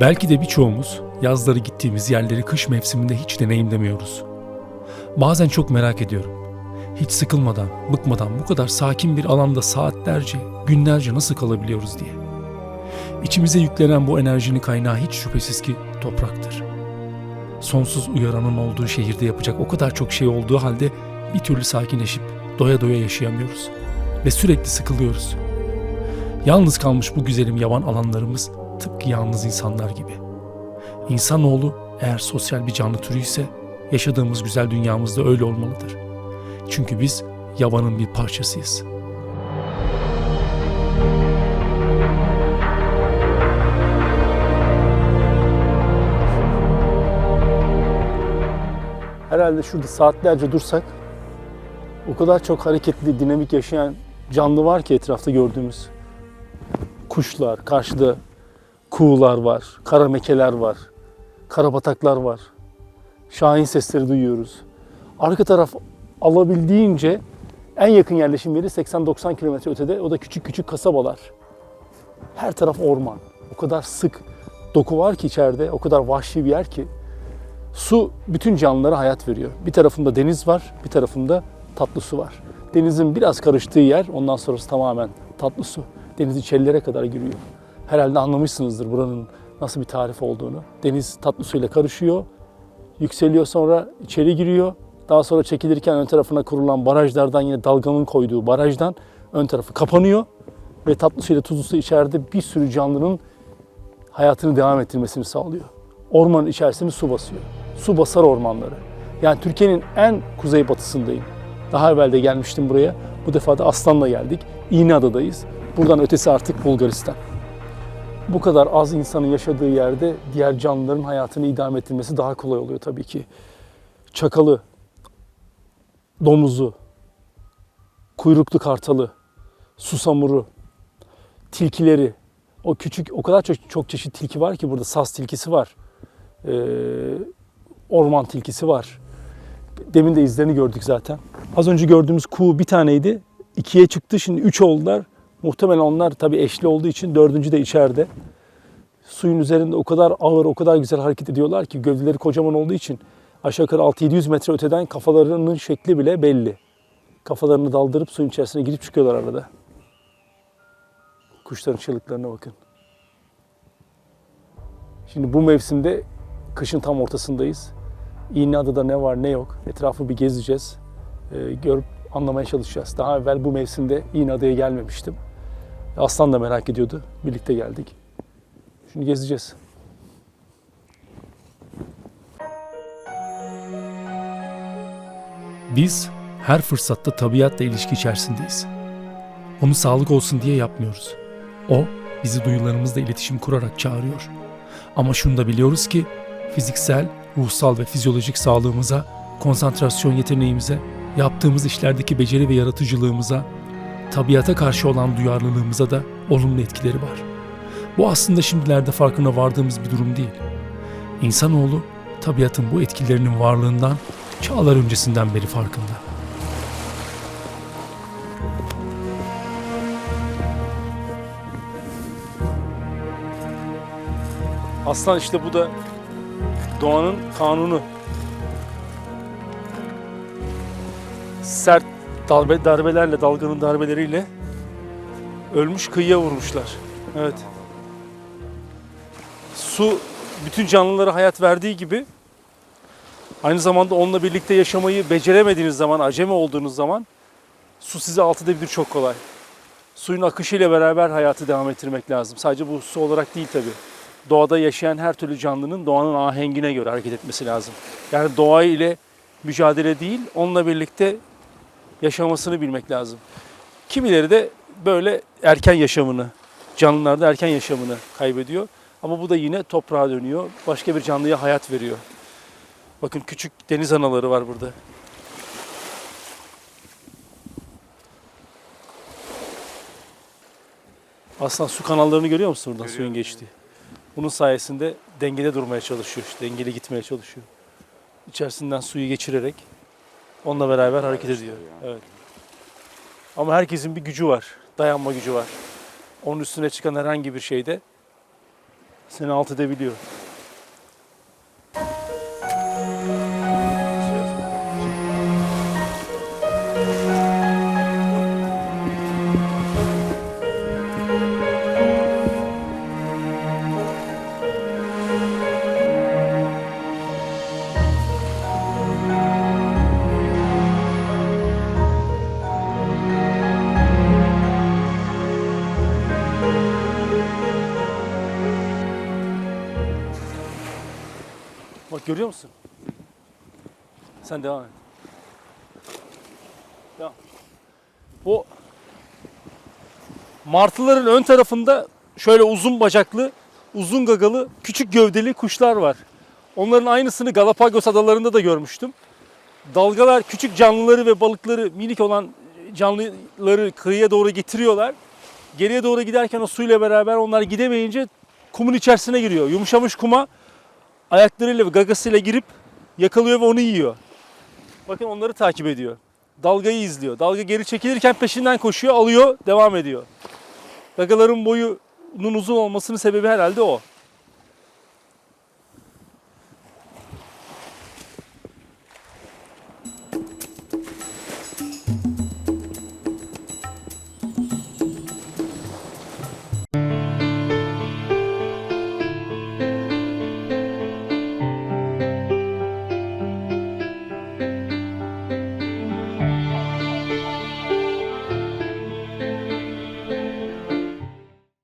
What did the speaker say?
Belki de birçoğumuz yazları gittiğimiz yerleri kış mevsiminde hiç deneyimlemiyoruz. Bazen çok merak ediyorum. Hiç sıkılmadan, bıkmadan bu kadar sakin bir alanda saatlerce, günlerce nasıl kalabiliyoruz diye. İçimize yüklenen bu enerjinin kaynağı hiç şüphesiz ki topraktır. Sonsuz uyaranın olduğu şehirde yapacak o kadar çok şey olduğu halde bir türlü sakinleşip doya doya yaşayamıyoruz. Ve sürekli sıkılıyoruz. Yalnız kalmış bu güzelim yaban alanlarımız tıpkı yalnız insanlar gibi. İnsanoğlu eğer sosyal bir canlı türü ise yaşadığımız güzel dünyamızda öyle olmalıdır. Çünkü biz yabanın bir parçasıyız. Herhalde şurada saatlerce dursak o kadar çok hareketli, dinamik yaşayan canlı var ki etrafta gördüğümüz. Kuşlar, karşıda kuğular var, karamekeler var, karabataklar var. Şahin sesleri duyuyoruz. Arka taraf alabildiğince en yakın yerleşim yeri 80-90 kilometre ötede. O da küçük küçük kasabalar. Her taraf orman. O kadar sık doku var ki içeride, o kadar vahşi bir yer ki. Su bütün canlılara hayat veriyor. Bir tarafında deniz var, bir tarafında tatlı su var. Denizin biraz karıştığı yer, ondan sonrası tamamen tatlı su. Deniz içerilere kadar giriyor. Herhalde anlamışsınızdır buranın nasıl bir tarif olduğunu. Deniz tatlı suyla karışıyor, yükseliyor sonra içeri giriyor. Daha sonra çekilirken ön tarafına kurulan barajlardan yine dalganın koyduğu barajdan ön tarafı kapanıyor. Ve tatlı suyla tuzlu su içeride bir sürü canlının hayatını devam ettirmesini sağlıyor. Ormanın içerisini su basıyor. Su basar ormanları. Yani Türkiye'nin en kuzeybatısındayım. Daha evvel de gelmiştim buraya. Bu defa da Aslan'la geldik. İğneada'dayız. Buradan ötesi artık Bulgaristan. Bu kadar az insanın yaşadığı yerde diğer canlıların hayatını idame ettirmesi daha kolay oluyor tabii ki. Çakalı, domuzu, kuyruklu kartalı, susamuru, tilkileri, o küçük o kadar çok, çok çeşit tilki var ki burada saz tilkisi var. Ee, orman tilkisi var. Demin de izlerini gördük zaten. Az önce gördüğümüz kuğu bir taneydi. ikiye çıktı şimdi üç oldular. Muhtemelen onlar tabii eşli olduğu için dördüncü de içeride. Suyun üzerinde o kadar ağır, o kadar güzel hareket ediyorlar ki gövdeleri kocaman olduğu için aşağı yukarı 6-700 metre öteden kafalarının şekli bile belli. Kafalarını daldırıp suyun içerisine girip çıkıyorlar arada. Kuşların çığlıklarına bakın. Şimdi bu mevsimde kışın tam ortasındayız. İğneada'da ne var ne yok etrafı bir gezeceğiz. Ee, görüp anlamaya çalışacağız. Daha evvel bu mevsimde İğneada'ya gelmemiştim. Aslan da merak ediyordu. Birlikte geldik. Şimdi gezeceğiz. Biz her fırsatta tabiatla ilişki içerisindeyiz. Onu sağlık olsun diye yapmıyoruz. O bizi duyularımızla iletişim kurarak çağırıyor. Ama şunu da biliyoruz ki fiziksel, ruhsal ve fizyolojik sağlığımıza, konsantrasyon yeteneğimize, yaptığımız işlerdeki beceri ve yaratıcılığımıza, tabiata karşı olan duyarlılığımıza da olumlu etkileri var. Bu aslında şimdilerde farkına vardığımız bir durum değil. İnsanoğlu tabiatın bu etkilerinin varlığından çağlar öncesinden beri farkında. Aslan işte bu da doğanın kanunu. Sert darbe, darbelerle, dalganın darbeleriyle ölmüş kıyıya vurmuşlar. Evet. Su bütün canlılara hayat verdiği gibi aynı zamanda onunla birlikte yaşamayı beceremediğiniz zaman, acemi olduğunuz zaman su sizi alt edebilir çok kolay. Suyun akışıyla beraber hayatı devam ettirmek lazım. Sadece bu su olarak değil tabii doğada yaşayan her türlü canlının doğanın ahengine göre hareket etmesi lazım. Yani doğa ile mücadele değil, onunla birlikte yaşamasını bilmek lazım. Kimileri de böyle erken yaşamını, canlılarda erken yaşamını kaybediyor. Ama bu da yine toprağa dönüyor. Başka bir canlıya hayat veriyor. Bakın küçük deniz anaları var burada. Aslında su kanallarını görüyor musun buradan suyun geçtiği? Bunun sayesinde dengede durmaya çalışıyor, işte, dengeli gitmeye çalışıyor. İçerisinden suyu geçirerek onunla beraber hareket ediyor. Evet. Ama herkesin bir gücü var, dayanma gücü var. Onun üstüne çıkan herhangi bir şeyde Seni alt edebiliyor. Görüyor musun? Sen devam et. Devam. O martıların ön tarafında şöyle uzun bacaklı, uzun gagalı, küçük gövdeli kuşlar var. Onların aynısını Galapagos adalarında da görmüştüm. Dalgalar küçük canlıları ve balıkları, minik olan canlıları kıyıya doğru getiriyorlar. Geriye doğru giderken o suyla beraber onlar gidemeyince kumun içerisine giriyor. Yumuşamış kuma ayaklarıyla ve gagasıyla girip yakalıyor ve onu yiyor. Bakın onları takip ediyor. Dalgayı izliyor. Dalga geri çekilirken peşinden koşuyor, alıyor, devam ediyor. Gagaların boyunun uzun olmasının sebebi herhalde o.